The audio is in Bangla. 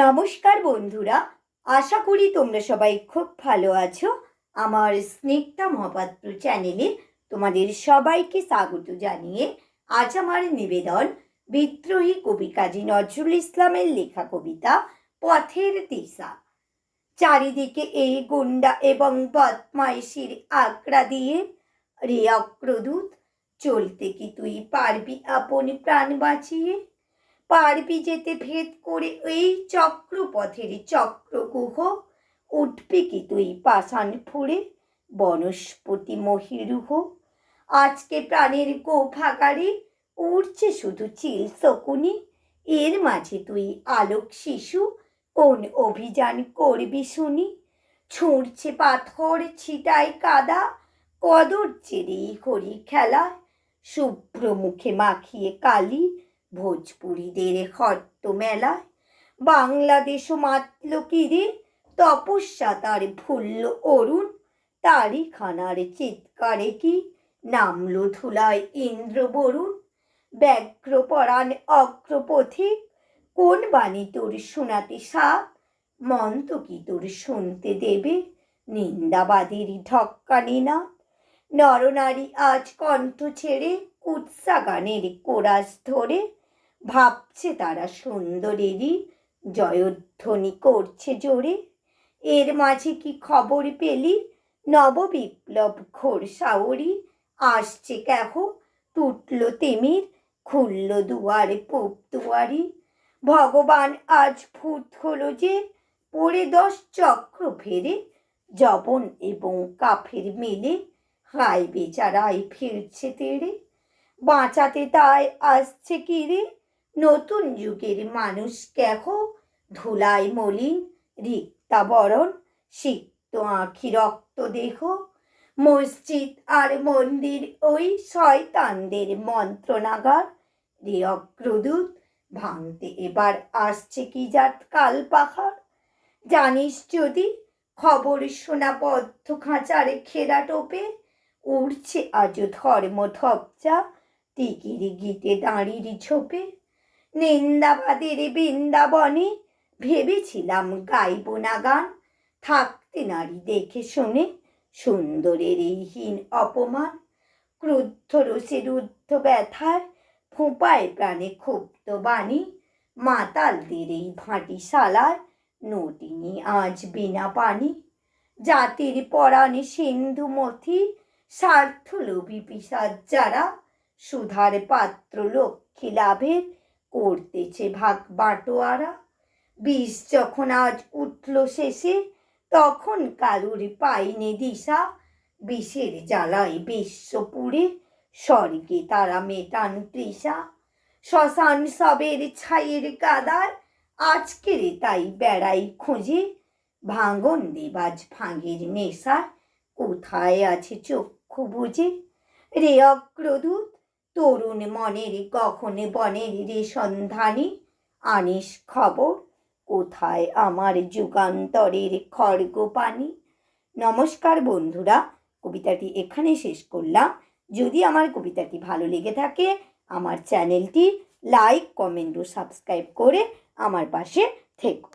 নমস্কার বন্ধুরা, আশা করি তোমরা সবাই খুব ভালো আছো। আমার স্নিগ্ধা মহাপাত্র চ্যানেলে তোমাদের সবাইকে স্বাগত জানিয়ে আজ আমার নিবেদন বিদ্রোহী কবি কাজী নজরুল ইসলামের লেখা কবিতা পথের দিশা। চারিদিকে এই গুন্ডা এবং বদমাইশির আগ্রা দিয়ে রে অক্রদূত চলতে কি তুই পারবি আপন প্রাণ বাঁচিয়ে? পারবি যেতে ভেদ করে এই চক্রপথের চক্রগুহ উঠবি কি তুই? পাষাণ ফুড়ে বনস্পতি মহিরুহ। আজকে প্রাণের গোভাগারে উড়ছে শুধু চিল শকুনি। এর মাঝে তুই আলোক শিশু, কোন অভিযান করবি শুনি? ছুঁড়ছে পাথর, ছিটায় কাদা, কদর চেরে হরি খেলা। শুভ্র মুখে মাখিয়ে কালি ভোজপুরীদের হট্ট মেলায় বাংলাদেশও মাতল কিরে, তপস্যা তার ভুলল অরুণ। তারই খানার চিৎকারে কি নামলো ধুলায় ইন্দ্র বরুণ। ব্যগ্র পরাণ অগ্রপথিক কোন বাণী তোর শোনাতে সাপ? মন্ত কি তোর শুনতে দেবে? নিন্দাবাদীর ঢক্কানি না। নরনারী আজ কণ্ঠ ছেড়ে কুৎসা গানের কোরাস ধরে। ভাবছে তারা সুন্দরেরই, জয়ধ্বনি করছে জোরে। এর মাঝে কি খবর পেলি? নববিপ্লব ঘোর সাওরি আসছে কেহ? টুটল তিমির, খুলল দুয়ারে পোপ দুয়ারি। ভগবান আজ ফুট হলো যে, পড়ে দশ চক্র ফেরে জবন এবং কাফের মিলে হাই বেচারাই ফিরছে তেড়ে বাঁচাতে তাই আসছে কিরে নতুন যুগের মানুষ কেহ ধুলায় মলিন রিক্তাবরণ সিক্ত আঁখি রক্ত দেহ মসজিদ আর মন্দির, ওই শয়তানদের মন্ত্রণাগার। রে অগ্রদূত, ভাঙতে এবার আসছে কি জাত কাল পাহাড় জানিস যদি, খবর শোনা বদ্ধ খাঁচার খেরা টোপে। উড়ছে আজ ধর্ম ধপচা টিকির গীতে দাঁড়ির ছোপে নিন্দাবাদের বৃন্দাবনে ভেবেছিলাম গাইব না গান থাকতে নারী দেখে শুনে সুন্দরের এই হীন অপমান। ক্রুদ্ধ রসে রুদ্ধ ব্যথার ফোঁপায় প্রাণে ক্ষুব্ধ বাণী। মাতালদের এই ভাঁটি শালায় নটিনি আজ বিনা পানি। জাতির পরাণে সিন্ধু মথি স্বার্থ লোভী পিসাদ যারা, সুধার পাত্র লক্ষ্মী লাভের করতেছে ভাগ বাটোয়ারা। বিষ যখন আজ উঠল শেষে, তখন কারুর পাইনি দিশা। বিষের জ্বালায় বিশ্বপুরে স্বর্গে তারা মেটান তৃষা। শ্মশান সবের ছাইয়ের কাদার আজকের তাই বেড়াই খুঁজে। ভাঙন দেবাজ ভাঙের নেশা কোথায় আছে চক্ষু বুঝে। রে অগ্রদূত তরুণ মনের গহনে বনের রে সন্ধানী আনিস খবর, কোথায় আমার যুগান্তরের খড়গ পানি নমস্কার বন্ধুরা, কবিতাটি এখানে শেষ করলাম। যদি আমার কবিতাটি ভালো লেগে থাকে, আমার চ্যানেলটি লাইক, কমেন্ট ও সাবস্ক্রাইব করে আমার পাশে থেকো।